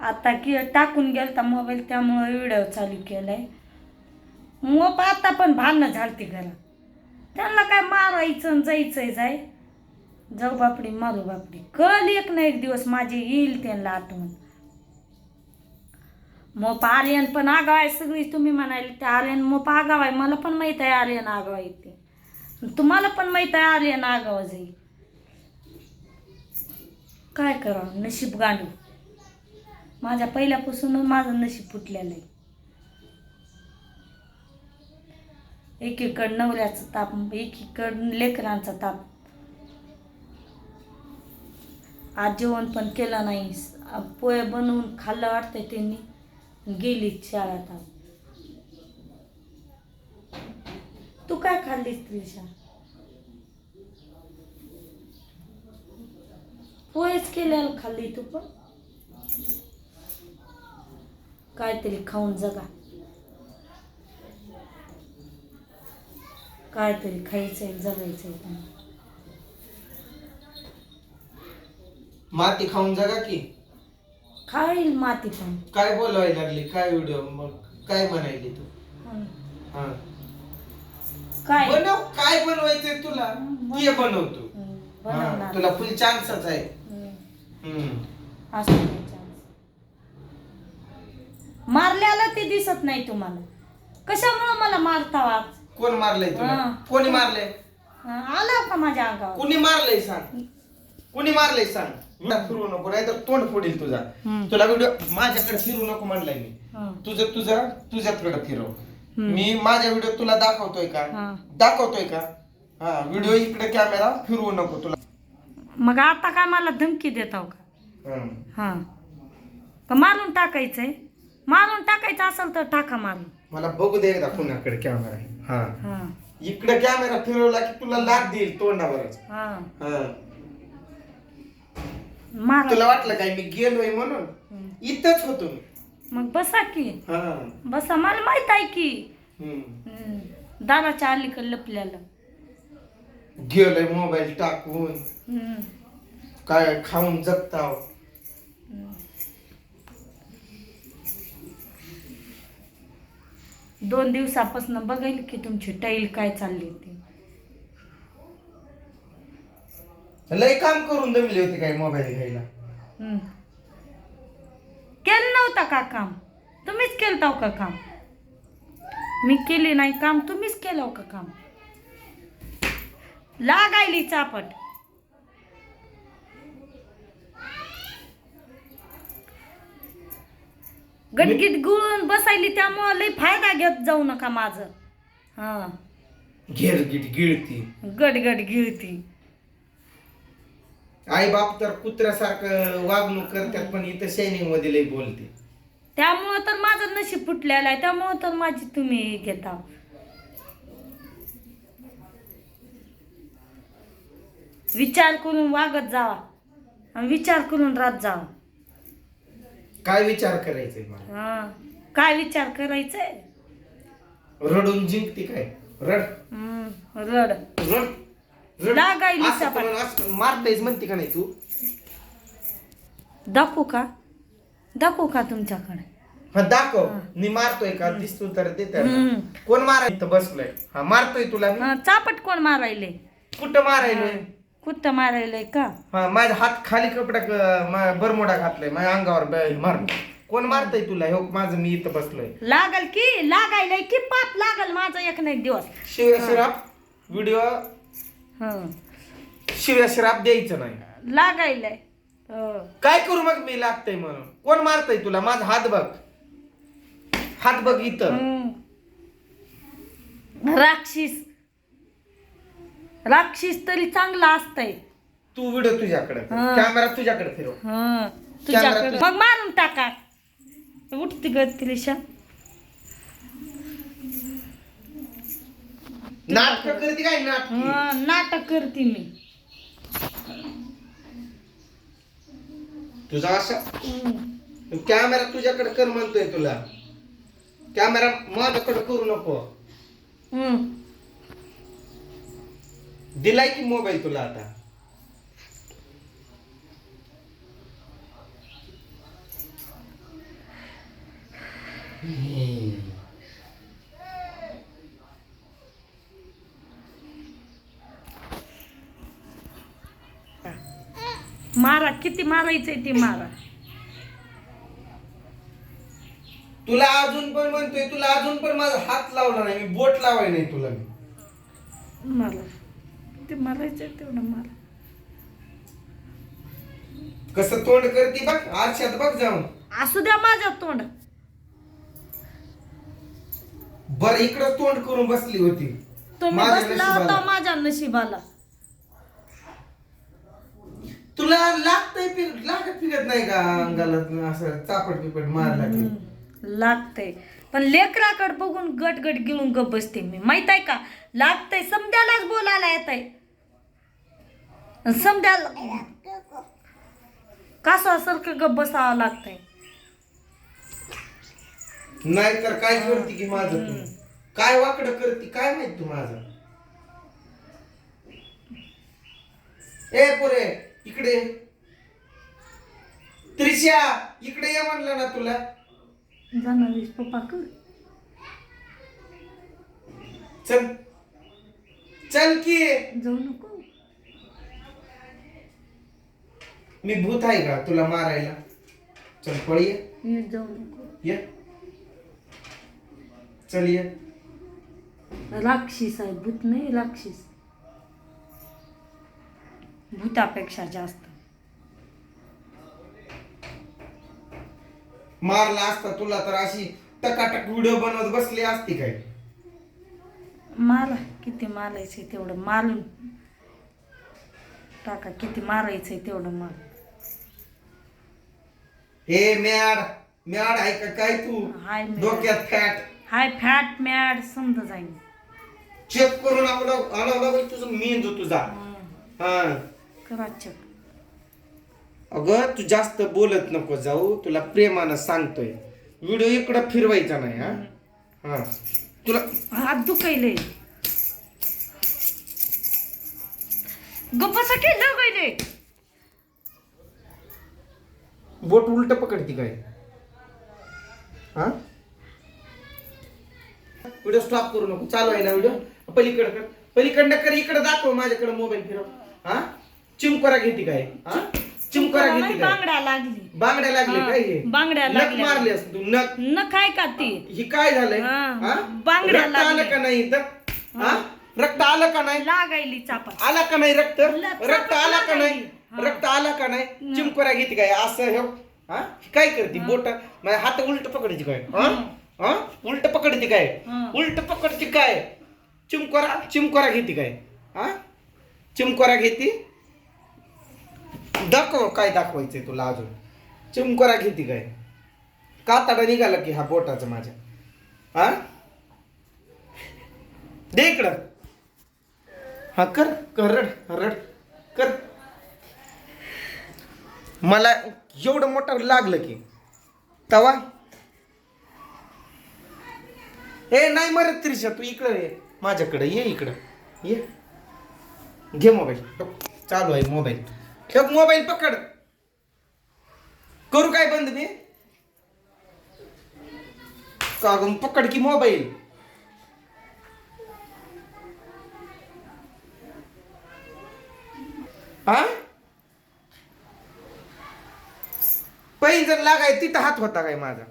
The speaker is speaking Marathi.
आता की टाकून गेलता मोबाईल त्यामुळं व्हिडिओ चालू केलाय. मोप आता पण भांडणं झालती घरात. त्यांना काय मारायचं आणि जायचंय जाय. जाऊ बापडी मारू बापडी. कल एक ना एक दिवस माझे येईल त्यांना आठवण मोप आर्यन पण आगाव आहे सगळी तुम्ही म्हणाले ते आर्यन मोप आगाव आहे मला पण माहीत आहे आर्यन आगाव आहे ते. तुम्हाला पण माहीत आहे आर्यन आगाव जाईल. काय करावं? नशीब गांडू माझ्या पहिल्यापासूनच माझं नशीब फुटलेलं आहे. एकीकडं नवऱ्याचा ताप एकीकडं लेकरांचा ताप. आज जेवण पण केलं नाही. पोहे बनवून खाल्लं वाटतंय त्यांनी. गेली शाळेत तू काय खाल्लीस त्रिशा? पोहेच केल्याला खाल्ली तू पण? काहीतरी खाऊन जगा. काहीतरी खायचंय जगायचंय माती खाऊन जगा की. खाईल माती पण. काय बोलवायला लागली? काय व्हिडिओ मग काय म्हणायली तू? हं. हा. काय? बनव. काय बनवायचंय तुला? ये बनवतो हं, बनवणार. तुला फुल चान्सच आहे. हं, हम्म. असू. मारल्याला ते दिसत नाही तुम्हाला. कशामुळं मला मारता आज कोण मारलंय हा. कोणी मारलंय? हं, आला का माझ्या अंगावर? कुणी मारलंय सांग? कुणी मारलंय सांग? मला फिरू नको नाही तर तोंड फोडील तुझा. तुला व्हिडिओ माझ्याकडे फिरू नको म्हणलाय मी. हं, तुझं तुझं तुझ्याकडे फिरव. मी माझ्या व्हिडिओ तुला दाखवतोय का? हा. दाखवतोय का? हा व्हिडिओ इकडे कॅमेरा फिरवू नको तुला. मग आता काय मला धमकी देताव का? हं. हा. का मारून टाकायचंय? मारून टाकायचं असेल तर टाका मारून. मला बघू दे एकदा पुण्याकडे कॅमेरा हा. हा. इकडे कॅमेरा फिरवला की तुला लाग देईल तोंडावरच. हा. हा. मारा. तुला वाटलं काय मी गेलोय म्हणून. इथंच होतो मी. मग बसा की. हा. बसा. मला माहीत आहे की. हम्म. दाराच्या अलीकडे लपल्याला गेलोय मोबाईल टाकून. काय खाऊन जगताव. दोन दिवसापासून बघायला की तुमची टाईल काय चालली ती. लय काम करून दमले होते काय मोबाईल घ्यायला. केलं नव्हतं का काम? तुम्हीच केलं का काम? मी केली नाही काम तुम्हीच केलं का काम? लागायली चापट. गडगीत गुळून बसायली त्यामुळं लई फायदा घेत जाऊ नका माझं. हा. घेर गिट गिळती. गडगड गिळती. आई बाप तर कुत्र्यासारखं वागणूक करतात पण इथं शायनिंगमध्ये लय बोलते. त्यामुळं तर माझं नशीब फुटलेलं आहे त्यामुळं तर माझी तुम्ही घेता. विचार करून वागत जावा आणि विचार करून राहत जावा. काय विचार करायचे मला? हा. काय विचार करायचंय रडून जिंकते काय? रड. हम्म, रड. रड. रड. लागायली असं सपाट. करून असं मारतायस म्हणते का नाही तू? दाखवू का? दाखवू का तुमच्याकडे? हा दाखव. मी मारतोय का? दिसतो तर ते तर हम्म. कोण माराय इथं बसलोय? हा मारतोय तुला मी. हा, चापट कोण मारायले? कुठं मारायलोय कुत्त मारायलंय का? हा माझा हात खाली कपडा बरमोडा घातलाय माझ्या अंगावर ब- मार कोण मारतय तुला? हो माझं मी इथं बसलोय. लागल की? लागायलंय की? पाप लागल माझा एक ना एक दिवस. शिव्या शिराप व्हिडिओ. हं. शिव्या शिराप द्यायचं नाही. लागायलंय. हो. काय करू मग मी लागतंय म्हणून? कोण मारतय तुला? माझा हात बघ. हात बघ इथं. हं. राक्षीस. राक्षीस तरी चांगला असतंय तू व्हिडिओ तुझ्याकडे हा. कॅमेरा तुझ्याकडे फिरव हं. तुझ्याकडे तुझ्या- मग मारून टाका उठती ग त्रिशा नाटक करते काय नाटक हं, नाटक करते मी तुझा असं हं. कॅमेरा तुझ्याकडे कर म्हणतोय तुला कॅमेरा माझ्याकडे करू नको हं. दिलाय की मोबाईल तुला आता? मारा किती मारायचंय ते मारा. तुला अजून पण म्हणतोय तुला अजून पण माझा हात लावला नाही मी बोट लावाय नाही तुला. मी मारा तेवढं मारा कसं तोंड करते बघ आरशात बघ जाऊन. असू द्या माझ्या तोंड. बर इकडं तोंड करून बसली होती. तुम्ही माझ्या बसला नशिबाला. होता माझ्या नशिबाला. तुला लागतंय फिर लागत फिरत नाही का अंगाला असं चापट पिपट मारला की लागतंय. पण लेकराकडे बघून गट गट गिळून गप बसते मी. माहीत आहे का? लागतंय समद्यालाच बोलायला येत आहे समद्याला कासासारखं गप बसावं लागतंय. नाही तर काय करते की माझं तू? काय वाकडं करते काय माहीत तू माझं? ए पोरे इकडे. ये. त्रिशा इकडे ये म्हणलं ना तुला. जाणार पप्पा कर चल. चल की. जाऊ नको. मी भूत आहे का तुला मारायला? चल पळ ये ये जाऊ नको ये. चल ये. राक्षस आहे भूत नाही राक्षस. भूतापेक्षा जास्त. मारला असता तुला तर अशी टकाटक व्हिडिओ बनवत बसली असती काय? मारा किती मारायचंय तेवढं मारून टाका किती मारायचंय तेवढं मार हे मॅड मॅड आहे का काय तू? हाय मॅड. डोक्यात फॅट. हाय फॅट मॅड समजा जाईल चेक करून आणावं आणावं लागेल तुझं मेंदू तुझा. हा. करा अगं तू जास्त बोलत नको जाऊ तुला प्रेमानं सांगतोय. व्हिडिओ इकडं फिरवायचा नाही हा? हा. तुला हात दुखायले. गप्पा की लगायले बोट उलट पकडती काय? हा? व्हिडिओ स्टॉप करू नको. चालू आहे ना व्हिडिओ पलीकडे कर. पलीकडनं कर इकडे दाखव माझ्याकडे मोबाईल फिरव. हा? चिमकोरा घेते काय? हा? चिमकोरा घेते काय? बांगड्या लागली. बांगड्या लागले हा, काय हे? बांगड्या नख लागल्या. मारली असं तू नख. न काय का ती? ही काय झालंय? हा, हा? बांगड्या रक्त आलं लागल्या. का नाही इथं? हा. रक्त आलं का नाही? लागायली चापा आला का नाही रक्त? रक्त आला का नाही? हा. रक्त आला का नाही? चिमकोरा घेते काय? असं हे हा? काय करते? बोट माझ्या हात उलट पकडते काय? हा? हा? उलट पकडते काय. उलट पकडते काय? चिमकोरा चिमकोरा घेते काय? हा? चिमकोरा घेते. दाखव काय दाखवायचंय तुला अजून? चिमकोरा घेते काय? काताडा निघाला की हा बोटाचा माझ्या. हा? दे इकडं. हा कर कर रड रड कर. मला एवढं मोठं लागलं की. तवा. ए नाही मरत त्रिशा तू इकडं ये. माझ्याकडं ये इकडं. ये. घे मोबाईल चालू आहे मोबाईल ठेव मोबाईल पकड. करू काय बंद मी? का पकड की मोबाईल हा? पैंजण लागाय तिथं हात होता काय माझा?